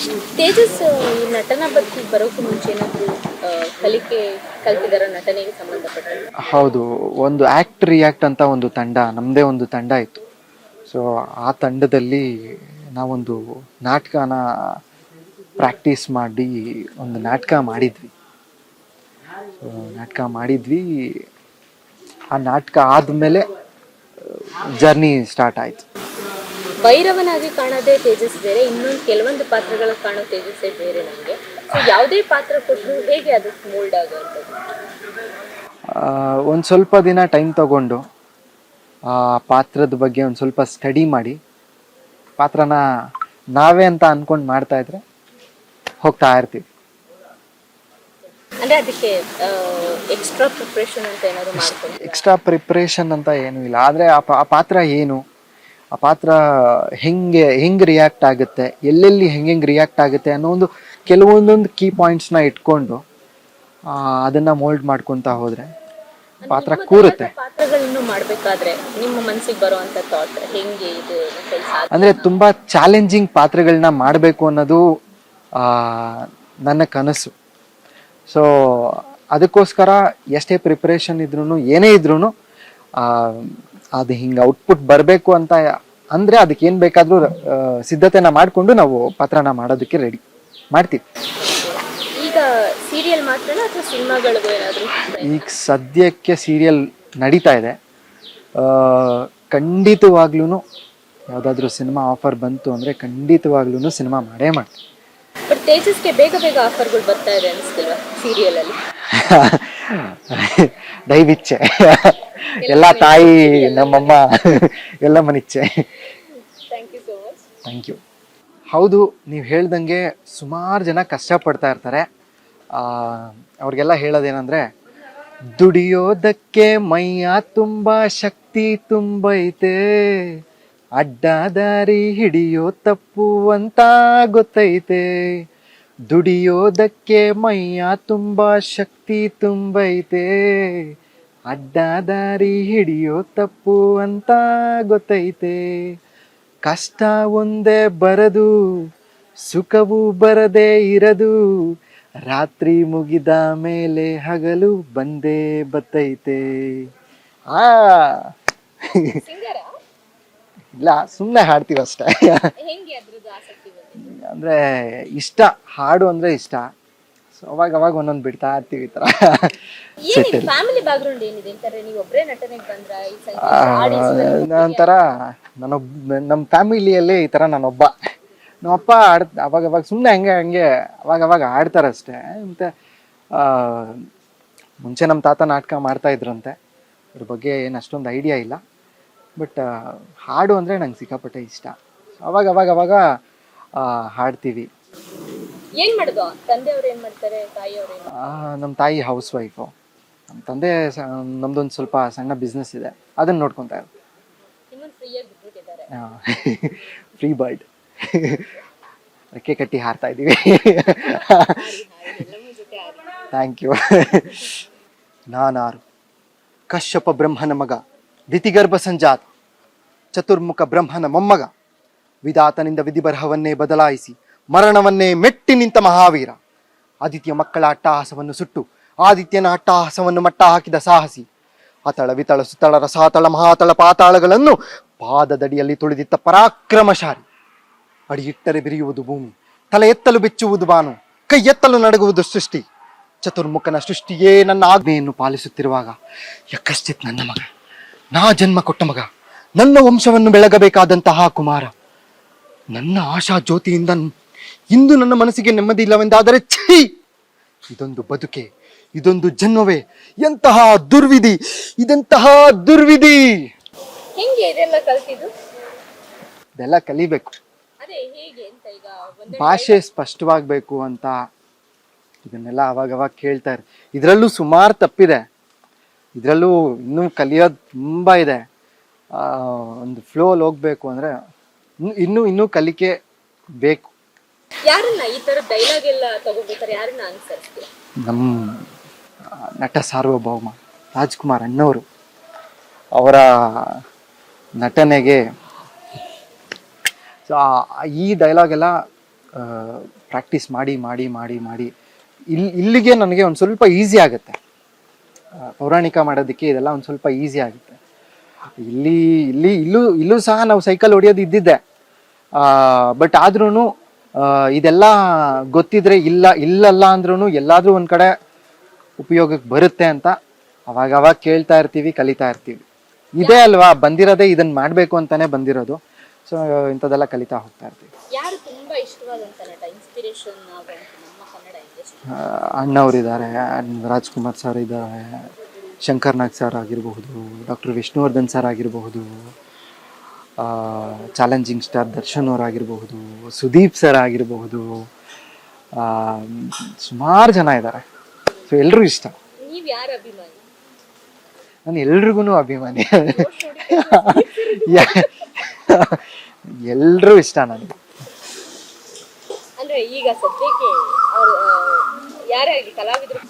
ಅಷ್ಟೇ. ತೇಜಸ್ ಈ ನಟನ ಬಗ್ಗೆ ಬರೋಕ್ಕೂ ಮುಂಚೆ ಏನಾದ್ರು ಆ, ಕಲಿಕೆ ಕಲ್ತಿದಾರ ನಟನೆಗೆ ಸಂಬಂಧಪಟ್ಟಂತೆ ಹೌದು ಒಂದು ಆ್ಯಕ್ಟ್ ರಿಯಾಕ್ಟ್ ಅಂತ ಒಂದು ತಂಡ ನಮ್ಮದೇ ಒಂದು ತಂಡ ಇತ್ತು. ಸೊ ಆ ತಂಡದಲ್ಲಿ ನಾವೊಂದು ನಾಟಕನ ಪ್ರಾಕ್ಟೀಸ್ ಮಾಡಿ ಒಂದು ನಾಟಕ ಮಾಡಿದ್ವಿ. ಸೊ ನಾಟಕ ಮಾಡಿದ್ವಿ. ಆ ನಾಟಕ ಆದಮೇಲೆ ಜರ್ನಿ ಸ್ಟಾರ್ಟ್ ಆಯಿತು. ಭೈರವನಾಗಿ ಕಾಣೋದೇ ತೇಜಸ್ ಬೇರೆ ಇನ್ನೊಂದು ಕೆಲವೊಂದು ಪಾತ್ರಗಳ ಕಾಣೋ ತೇಜಸ್ಸೇ ಬೇರೆ ನಮಗೆ. ಸೊ ಯಾವುದೇ ಪಾತ್ರ ಕೊಟ್ಟರು ಹೇಗೆ ಅದಕ್ಕೆ ಮೋಲ್ಡ್ ಆಗುವಂಥದ್ದು ಒಂದು ಸ್ವಲ್ಪ ದಿನ ಟೈಮ್ ತಗೊಂಡು ಆ ಪಾತ್ರದ ಬಗ್ಗೆ ಒಂದು ಸ್ವಲ್ಪ ಸ್ಟಡಿ ಮಾಡಿ ಪಾತ್ರನ ನಾವೇ ಅಂತ ಅನ್ಕೊಂಡು ಮಾಡ್ತಾ ಇದ್ರೆ ಹೋಗ್ತಾ ಇರ್ತೀವಿ. ಅಂದ್ರೆ ಅದಕ್ಕೆ ಎಕ್ಸ್ಟ್ರಾ ಪ್ರಿಪ್ರೇಷನ್ ಅಂತ ಏನಾದ್ರು ಎಕ್ಸ್ಟ್ರಾ ಪ್ರಿಪ್ರೇಷನ್ ಅಂತ ಏನೂ ಇಲ್ಲ. ಆದರೆ ಆ ಪಾತ್ರ ಏನು? ಆ ಪಾತ್ರ ಹೆಂಗೆ ಹೆಂಗೆ ರಿಯಾಕ್ಟ್ ಆಗುತ್ತೆ ಎಲ್ಲೆಲ್ಲಿ ಹೆಂಗೆ ಹೆಂಗೆ ರಿಯಾಕ್ಟ್ ಆಗುತ್ತೆ ಅನ್ನೋ ಒಂದು ಕೆಲವೊಂದೊಂದು ಕೀ ಪಾಯಿಂಟ್ಸ್ನ ಇಟ್ಕೊಂಡು ಅದನ್ನು ಮೋಲ್ಡ್ ಮಾಡ್ಕೊತಾ ಹೋದರೆ ಪಾತ್ರ ಕೂರುತ್ತೆ. ಮಾಡಬೇಕಾದ್ರೆ ನಿಮ್ಮ ಮನಸ್ಸಿಗೆ ಬರುವಂತ ಥಾಟ್ ಹೆಂಗೆ ಇದು ನನ್ನ ಕೈಲಿ ಅಂದ್ರೆ ತುಂಬಾ ಚಾಲೆಂಜಿಂಗ್ ಪಾತ್ರಗಳನ್ನ ಮಾಡಬೇಕು ಅನ್ನೋದು ನನ್ನ ಕನಸು. ಸೊ ಅದಕ್ಕೋಸ್ಕರ ಎಷ್ಟೇ ಪ್ರಿಪ್ರೇಷನ್ ಇದ್ರೂ ಏನೇ ಇದ್ರೂ ಅದು ಹಿಂಗೆ ಔಟ್ಪುಟ್ ಬರಬೇಕು ಅಂತ ಅಂದ್ರೆ ಅದಕ್ಕೆ ಏನು ಬೇಕಾದರೂ ಸಿದ್ಧತೆನ ಮಾಡಿಕೊಂಡು ನಾವು ಪಾತ್ರನ ಮಾಡೋದಕ್ಕೆ ರೆಡಿ ಮಾಡ್ತೀವಿ. ಈಗ ಸೀರಿಯಲ್ ಸದ್ಯಕ್ಕೆ ಸೀರಿಯಲ್ ನಡೀತಾ ಇದೆ. ಖಂಡಿತವಾಗ್ಲೂ ಯಾವುದಾದ್ರೂ ಸಿನಿಮಾ ಆಫರ್ ಬಂತು ಅಂದರೆ ಖಂಡಿತವಾಗ್ಲೂ ಸಿನಿಮಾ ಮಾಡೇ ಮಾಡ್ತೀವಿ. ತೇಜಸ್ಗೆ ಬೇಗ ಬೇಗ ಆಫರ್ಗಳು ಬರ್ತಾ ಇದೆ ಅನಿಸ್ತಿಲ್ವಾ ಸೀರಿಯಲ್ ಅಲ್ಲಿ? ದೈವಿಚ್ಛೆ ಎಲ್ಲ ತಾಯಿ ನಮ್ಮಮ್ಮ ಎಲ್ಲ ಮನಿಚ್ಛೆ ಥ್ಯಾಂಕ್ ಯು ಹೌದು ನೀವು ಹೇಳ್ದಂಗೆ ಸುಮಾರು ಜನ ಕಷ್ಟಪಡ್ತಾ ಇರ್ತಾರೆ. ಆ, ಅವ್ರಿಗೆಲ್ಲ ಹೇಳೋದೇನೆಂದರೆ ದುಡಿಯೋದಕ್ಕೆ ಮೈಯ ತುಂಬ ಶಕ್ತಿ ತುಂಬೈತೆ ಅಡ್ಡ ದಾರಿ ಹಿಡಿಯೋ ತಪ್ಪು ಅಂತ ಗೊತ್ತೈತೆ ದುಡಿಯೋದಕ್ಕೆ ಮೈಯ ತುಂಬ ಶಕ್ತಿ ತುಂಬೈತೆ ಅಡ್ಡ ದಾರಿ ಹಿಡಿಯೋ ತಪ್ಪು ಅಂತ ಗೊತ್ತೈತೆ. ಕಷ್ಟ ಒಂದೇ ಬರದು ಸುಖವು ಬರದೇ ಇರದು. ರಾತ್ರಿ ಮುಗಿದ ಮೇಲೆ ಹಗಲು ಬಂದೇ ಬತ್ತೈತೆ. ಆ! ಇಲ್ಲ ಸುಮ್ಮನೆ ಹಾಡ್ತೀವಿ ಅಷ್ಟೇ. ಹೆಂಗೆ ಅದ್ರದ್ದು ಆಸಕ್ತಿ ಬಂದಿದೆ ಅಂದ್ರೆ ಇಷ್ಟ ಹಾಡು ಅಂದ್ರೆ ಇಷ್ಟ. ಸೊ ಅವಾಗ ಅವಾಗ ಒಂದೊಂದು ಬಿಡ್ತಾ ಇರ್ತೀವಿ ಈ ಥರ ಏನಿದೆ ಫ್ಯಾಮಿಲಿ ಬ್ಯಾಕ್ಗ್ರೌಂಡ್ ಏನಿದೆ ಅಂತಾರೆ? ನೀವು ಒಬ್ಬರೇ ನಟನೆಗೆ ಬಂದ್ರ? ಈ ಸಂಗೀತ ನಂತರ ನಾನೊಬ್ಬ ನಮ್ಮ ಫ್ಯಾಮಿಲಿಯಲ್ಲಿ ಈ ಥರ ನಾನೊಬ್ಬ. ನಮ್ಮಪ್ಪ ಆಡ್ ಅವಾಗ ಅವಾಗ ಸುಮ್ಮನೆ ಹಂಗೆ ಹಂಗೆ ಅವಾಗ ಅವಾಗ ಆಡ್ತಾರಷ್ಟೇ. ಮತ್ತು ಮುಂಚೆ ನಮ್ಮ ತಾತ ನಾಟಕ ಮಾಡ್ತಾ ಇದ್ರಂತೆ. ಅದ್ರ ಬಗ್ಗೆ ಏನು ಅಷ್ಟೊಂದು ಐಡಿಯಾ ಇಲ್ಲ. ಬಟ್ ಹಾಡು ಅಂದರೆ ನಂಗೆ ಸಿಕ್ಕಾಪಟ್ಟೆ ಇಷ್ಟ. ಅವಾಗ ಅವಾಗ ಅವಾಗ ಹಾಡ್ತೀವಿ. ಏನ್ ಮಾಡುದು? ತಂದೆಯವ್ರು ಏನ್ ಮಾಡ್ತಾರೆ? ತಾಯಿಯವ್ರು ಏನ್ ಆ, ನಮ್ಮ ತಾಯಿ ಹೌಸ್ ವೈಫು ನಮ್ಮ ತಂದೆ ಸ ನಮ್ದೊಂದು ಸ್ವಲ್ಪ ಸಣ್ಣ ಬಿಸ್ನೆಸ್ ಇದೆ. ಅದನ್ನ ನೋಡ್ಕೊತಾ ಇರೋದು. ನಿಮ್ಮನ್ ಫ್ರೀಯಾಗಿ ಬಿಟ್ಬಿಟ್ಟಿದ್ದಾರೆ. ಫ್ರೀ ಬರ್ಡ್ ರೆಕ್ಕೆ ಕಟ್ಟಿ ಹಾರ್ತಾ ಇದ್ದೀವಿ ಥ್ಯಾಂಕ್ ಯು ನಾನಾರು. ಕಶ್ಯಪ ಬ್ರಹ್ಮನ ಮಗ ದಿತಿಗರ್ಭ ಸಂಜಾತ. ಚತುರ್ಮುಖ ಬ್ರಹ್ಮನ ಮೊಮ್ಮಗ. ವಿಧಾತನಿಂದ ವಿಧಿಬರಹವನ್ನೇ ಬದಲಾಯಿಸಿ ಮರಣವನ್ನೇ ಮೆಟ್ಟಿ ನಿಂತ ಮಹಾವೀರ. ಆದಿತ್ಯ ಮಕ್ಕಳ ಅಟ್ಟಹಾಸವನ್ನು ಸುಟ್ಟು, ಆದಿತ್ಯನ ಅಟ್ಟಹಾಸವನ್ನು ಮಟ್ಟ ಹಾಕಿದ ಸಾಹಸಿ. ಅತಳ ವಿತಳ ಸುತಳ ರಸಾತಳ ಮಹಾತಳ ಪಾತಾಳಗಳನ್ನು ಪಾದದಡಿಯಲ್ಲಿ ತುಳಿದಿತ್ತ ಪರಾಕ್ರಮಶಾಲಿ. ಅಡಿಯಿಟ್ಟರೆ ಬಿರಿಯುವುದು ಭೂಮಿ, ತಲೆ ಎತ್ತಲು ಬೆಚ್ಚುವುದು ಬಾನು, ಕೈ ಎತ್ತಲು ನಡಗುವುದು ಸೃಷ್ಟಿ. ಚತುರ್ಮುಖನ ಸೃಷ್ಟಿಯೇ ನನ್ನ ಆಜ್ಞೆಯನ್ನು ಪಾಲಿಸುತ್ತಿರುವಾಗ, ಯಕಶ್ಚಿತ್ ನನ್ನ ಮಗ, ನಾ ಜನ್ಮ ಕೊಟ್ಟ ಮಗ, ನನ್ನ ವಂಶವನ್ನು ಬೆಳಗಬೇಕಾದಂತಹ ಕುಮಾರ. ನನ್ನ ಆಶಾ ಜ್ಯೋತಿಯಿಂದ ಇಂದು ನನ್ನ ಮನಸ್ಸಿಗೆ ನೆಮ್ಮದಿ ಇಲ್ಲವೆಂದಾದರೆ ಛೀ! ಇದೊಂದು ಬದುಕೆ ಇದೊಂದು ಜನ್ಮವೇ ಎಂತಹ ದುರ್ವಿಧಿ ಇದೆಂತಹ ದುರ್ವಿಧಿ! ಹೆಂಗೆ ಇದೆಲ್ಲ ಕಲ್ತಿದ್ದು? ಇದೆಲ್ಲ ಕಲಿಬೇಕು. ಅದೇ ಹೇಗೆ ಅಂತ ಈಗ ಒಂದೇ ಭಾಷೆ ಸ್ಪಷ್ಟವಾಗಬೇಕು ಅಂತ ಇದನ್ನೆಲ್ಲ ಅವಾಗ ಅವಾಗ ಕೇಳ್ತಾರೆ ಇದರಲ್ಲೂ ಸುಮಾರು ತಪ್ಪಿದೆ. ಇದರಲ್ಲೂ ಇನ್ನೂ ಕಲಿಯೋದು ತುಂಬ ಇದೆ. ಆ, ಒಂದು ಫ್ಲೋಲ್ಲಿ ಹೋಗ್ಬೇಕು ಅಂದರೆ ಇನ್ನೂ ಇನ್ನೂ ಕಲಿಕೆ ಬೇಕು. ಯಾರನ್ನ ಈ ತರ ಡೈಲಾಗ್ ಎಲ್ಲ ಯಾರನ್ನ ನಮ್ಮ ನಟ ಸಾರ್ವಭೌಮ ರಾಜ್ಕುಮಾರ್ ಅಣ್ಣವರು ಅವರ ನಟನೆಗೆ ಈ ಡೈಲಾಗ್ ಎಲ್ಲ ಪ್ರಾಕ್ಟೀಸ್ ಮಾಡಿ ಮಾಡಿ ಮಾಡಿ ಮಾಡಿ ಇಲ್ಲಿ ಇಲ್ಲಿಗೆ ನನಗೆ ಒಂದು ಸ್ವಲ್ಪ ಈಸಿ ಆಗುತ್ತೆ. ಪೌರಾಣಿಕ ಮಾಡೋದಕ್ಕೆ ಇದೆಲ್ಲ ಒಂದು ಸ್ವಲ್ಪ ಈಸಿ ಆಗುತ್ತೆ. ಇಲ್ಲಿ ಇಲ್ಲಿ, ಇಲ್ಲೂ ಇಲ್ಲೂ ಸಹ ನಾವು ಸೈಕಲ್ ಹೊಡೆಯೋದು ಇದ್ದಿದ್ದೆ. ಬಟ್ ಆದ್ರೂ ಇದೆಲ್ಲ ಗೊತ್ತಿದ್ರೆ ಇಲ್ಲ ಇಲ್ಲಲ್ಲ ಅಂದ್ರೂ ಎಲ್ಲಾದ್ರೂ ಒಂದು ಕಡೆ ಉಪಯೋಗಕ್ಕೆ ಬರುತ್ತೆ ಅಂತ ಅವಾಗ ಅವಾಗ ಕೇಳ್ತಾ ಇರ್ತೀವಿ ಕಲಿತಾ ಇರ್ತೀವಿ. ಇದೇ ಅಲ್ವಾ? ಬಂದಿರೋದೇ ಇದನ್ನ ಮಾಡಬೇಕು ಅಂತಾನೆ ಬಂದಿರೋದು. ಸೊ ಇಂಥದ್ದೆಲ್ಲ ಕಲಿತಾ ಹೋಗ್ತಾ ಇರ್ತೀವಿ. ಅಣ್ಣವರಿದ್ದಾರೆ ರಾಜ್ಕುಮಾರ್ ಸರ್ ಇದ್ದಾರೆ ಶಂಕರ್ ನಾಗ್ ಸರ್ ಆಗಿರಬಹುದು ಡಾಕ್ಟರ್ ವಿಷ್ಣುವರ್ಧನ್ ಸರ್ ಆಗಿರಬಹುದು. ಚಾಲೆಂಜಿಂಗ್ ಸ್ಟಾರ್ ದರ್ಶನ್ ಅವರಾಗಿರಬಹುದು ಆಗಿರಬಹುದು ಸುದೀಪ್ ಸರ್ ಆಗಿರಬಹುದು ಸುಮಾರು ಜನ ಇದ್ದಾರೆ ಸೊ ಎಲ್ಲರೂ ಇಷ್ಟ. ನಾನು ಎಲ್ರಿಗೂ ಅಭಿಮಾನಿ. ಎಲ್ಲರೂ ಇಷ್ಟ ನನಗೆ ಈಗ ಸದ್ಯಕ್ಕೆ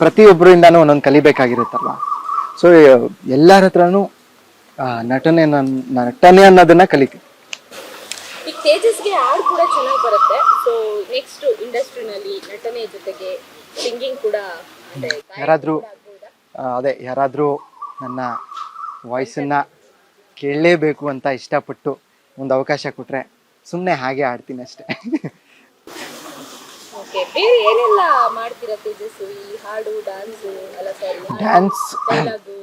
ಪ್ರತಿಯೊಬ್ಬರಿಂದಾನು ಒಂದೊಂದು ಕಲಿಬೇಕಾಗಿರುತ್ತಲ್ವ? ಸೊ ಎಲ್ಲರ ಹತ್ರನೂ ಆ, ನಟನೆ ನನ್- ನಟನೆ ಅನ್ನೋದನ್ನ ಕಲಿಕೆ ಈಗ ತೇಜಸ್ಗೆ ಹಾಡು ಕೂಡ ಚೆನ್ನಾಗಿ ಬರುತ್ತೆ. ಸೊ ನೆಕ್ಸ್ಟ್ ಇಂಡಸ್ಟ್ರಿನಲ್ಲಿ ನಟನೆ ಜೊತೆಗೆ ಸಿಂಗಿಂಗ್ ಕೂಡ ಅಂದ್ರೆ ಗಾಯನ ಯಾರಾದ್ರೂ ಕೂಡ ಆಗ್ಬೋದಾ? ಆ, ಅದೇ ಯಾರಾದರೂ ನನ್ನ ವಾಯ್ಸನ್ನು ಕೇಳಲೇಬೇಕು ಅಂತ ಇಷ್ಟಪಟ್ಟು ಒಂದು ಅವಕಾಶ ಕೊಟ್ಟರೆ ಸುಮ್ಮನೆ ಹಾಗೆ ಆಡ್ತೀನಿ ಅಷ್ಟೇ. ಓಕೆ ಬೇರೆ ಏನೆಲ್ಲ ಮಾಡ್ತೀರಾ ತೇಜಸ್ಸು ಈ ಹಾಡು ಡಾನ್ಸ್ ಅಲ್ಲ ಸಾರಿ ಡ್ಯಾನ್ಸ್ ಡೈಲಾಗು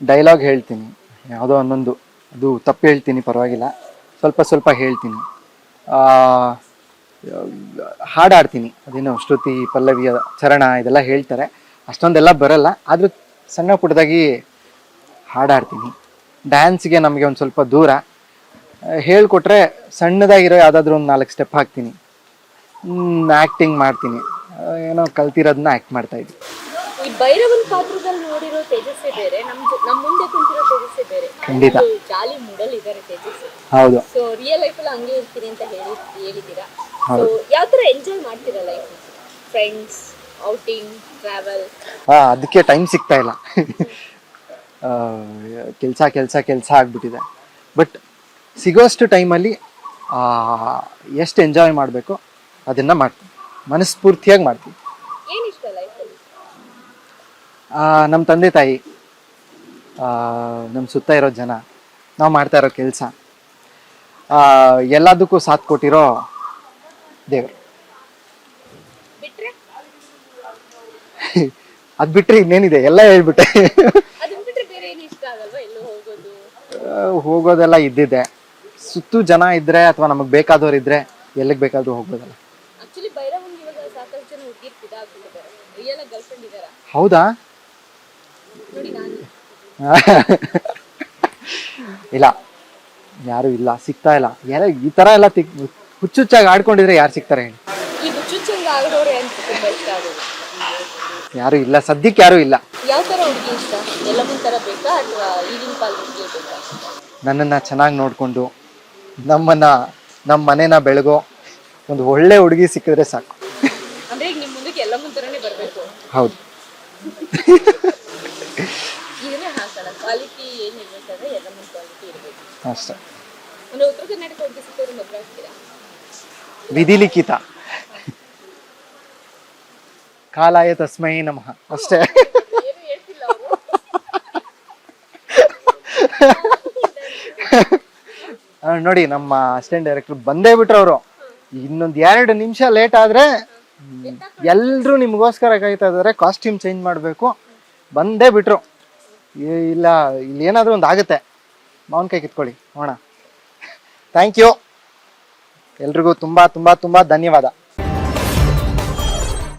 ಡೈಲಾಗ್ ಹೇಳ್ತೀನಿ. ಯಾವುದೋ ಒಂದೊಂದು. ಅದು ತಪ್ಪು ಹೇಳ್ತೀನಿ, ಪರವಾಗಿಲ್ಲ. ಸ್ವಲ್ಪ ಸ್ವಲ್ಪ ಹೇಳ್ತೀನಿ. ಹಾಡಾಡ್ತೀನಿ. ಅದೇನೋ ಶ್ರುತಿ, ಪಲ್ಲವಿಯ ಚರಣ ಇದೆಲ್ಲ ಹೇಳ್ತಾರೆ. ಅಷ್ಟೊಂದೆಲ್ಲ ಬರಲ್ಲ. ಆದರೂ ಸಣ್ಣ ಪುಟ್ಟದಾಗಿ ಹಾಡಾಡ್ತೀನಿ. ಡ್ಯಾನ್ಸ್ಗೆ ನಮಗೆ ಒಂದು ಸ್ವಲ್ಪ ದೂರ. ಹೇಳ್ಕೊಟ್ರೆ ಸಣ್ಣದಾಗಿರೋ ಯಾವುದಾದ್ರೂ ಒಂದು ನಾಲ್ಕು ಸ್ಟೆಪ್ ಹಾಕ್ತೀನಿ. ಆ್ಯಕ್ಟಿಂಗ್ ಮಾಡ್ತೀನಿ. ಏನೋ ಕಲ್ತಿರೋದನ್ನ ಆ್ಯಕ್ಟ್ ಮಾಡ್ತಾ ಇದ್ದೀನಿ. ಈ ಭೈರವನ್ ಪಾತ್ರದಲ್ಲಿ ನೋಡಿರೋ ತೇಜಸ್ವಿ ಬೇರೆ ನಮ್ ನಮ್ ಮುಂದೆ ಕುಂತಿರೋ ತೇಜಸ್ವಿ ಬೇರೆ. ಖಂಡಿತ. ಒಂದು ಜಾಲಿ ಮೂಡಲ್ ಇದಾರೆ ತೇಜಸ್ವಿ ಹೌದು. ಸೊ ರಿಯಲ್ ಲೈಫ್ ಅಲ್ಲಿ ಹಂಗೆ ಇರ್ತೀನಿ ಅಂತ ಹೇಳಿ ಹೇಳಿದ್ದೀರಾ? ಸೊ ಯಾವ ತರ ಎಂಜಾಯ್ ಮಾಡ್ತೀರಾ ಲೈಫ್ ಫ್ರೆಂಡ್ಸ್ ಔಟಿಂಗ್ ಟ್ರಾವೆಲ್ ಆ, ಅದಕ್ಕೆ ಟೈಮ್ ಸಿಗ್ತಾ ಇಲ್ಲ. ಕೆಲಸ ಕೆಲಸ ಕೆಲಸ ಆಗ್ಬಿಟ್ಟಿದೆ. ಬಟ್ ಸಿಗೋಷ್ಟು ಟೈಮಲ್ಲಿ ಎಷ್ಟು ಎಂಜಾಯ್ ಮಾಡಬೇಕು ಅದನ್ನ ಮಾಡ್ತೀನಿ. ಮನಸ್ಫೂರ್ತಿಯಾಗಿ ಮಾಡ್ತೀನಿ. ಏನ್ ಇಷ್ಟ ನಮ್ಮ ತಂದೆ ತಾಯಿ ನಮ್ಮ ಸುತ್ತ ಇರೋ ಜನ ನಾವು ಮಾಡ್ತಾ ಇರೋ ಕೆಲಸ ಎಲ್ಲದಕ್ಕೂ ಸಾಥ್ ಕೊಟ್ಟಿರೋ ದೇವರು. ಬಿಟ್ರೆ ಅದು ಬಿಟ್ಟರೆ ಇನ್ನೇನಿದೆ? ಎಲ್ಲ ಹೇಳ್ಬಿಟ್ಟೆ. ಬಿಟ್ರೆ ಹೋಗೋದೆಲ್ಲ ಇದ್ದಿದೆ ಸುತ್ತು ಜನ ಇದ್ರೆ ಅಥವಾ ನಮಗೆ ಬೇಕಾದವ್ರು ಇದ್ರೆ ಎಲ್ಲಿಗೆ ಬೇಕಾದ್ರೂ ಹೋಗ್ಬೋದಲ್ಲ. ಹೌದಾ? ಇಲ್ಲ. ಯಾರು ಇಲ್ಲ ಸಿಗ್ತಾ ಇಲ್ಲ. ಯಾರ ಈ ತರ ಎಲ್ಲ ತಿಕ್ ಹುಚ್ಚುಚ್ಚಾಗಿ ಆಡ್ಕೊಂಡಿದ್ರೆ ಯಾರು ಸಿಗ್ತಾರೆ ಹೇಳಿ. ಯಾರು ಇಲ್ಲ ಸದ್ಯಕ್ಕೆ ಯಾರು ಇಲ್ಲ. ನನ್ನನ್ನ ಚೆನ್ನಾಗಿ ನೋಡ್ಕೊಂಡು ನಮ್ಮನ್ನ ನಮ್ಮ ಮನೇನ ಬೆಳಗೋ ಒಂದು ಒಳ್ಳೆ ಹುಡುಗಿ ಸಿಕ್ಕಿದ್ರೆ ಸಾಕು. ಹೌದು. ಕ್ವಾಲಿಟಿ ಏನು ಹೇಳ್ತಾರೆ ಎಲ್ಲ ಮುಂದೆ ಕ್ವಾಲಿಟಿ ಇರಬೇಕು. ಅಷ್ಟೇ. ಅಂದ್ರೆ ಉತ್ತರ ಕರ್ನಾಟಕ ಸಿಕ್ಕೋರು ಮದುವೆ ಆಗ್ತೀರಾ? ವಿಧಿಲಿಖಿತ. ಕಾಲಾಯ ತಸ್ಮೈ ನಮಃ. ಅಷ್ಟೇ. ಏನು ಹೇಳ್ತಿಲ್ಲ ಅವರು. ಆ, ನೋಡಿ ನಮ್ಮ ಅಸಿಸ್ಟೆಂಟ್ ಡೈರೆಕ್ಟರ್ ಬಂದೇ ಬಿಟ್ರು ಅವರು. ಇನ್ನೊಂದು ಎರಡು ನಿಮಿಷ ಲೇಟ್ ಆದ್ರೆ ಎಲ್ಲರೂ ನಿಮಗೋಸ್ಕರ ಕಾಯ್ತಾ ಇದ್ದಾರೆ ಕಾಸ್ಟ್ಯೂಮ್ ಚೇಂಜ್ ಮಾಡಬೇಕು. ಬಂದೇ ಬಿಟ್ರು. ಇಲ್ಲ ಇಲ್ಲಿ ಏನಾದರೂ ಒಂದು ಆಗುತ್ತೆ. ಮಾವನ ಕೈ ಕಿತ್ಕೊಳ್ಳಿ ನೋಡ ಥ್ಯಾಂಕ್ ಯು ಎಲ್ರಿಗೂ ತುಂಬ ತುಂಬ ತುಂಬ ಧನ್ಯವಾದ.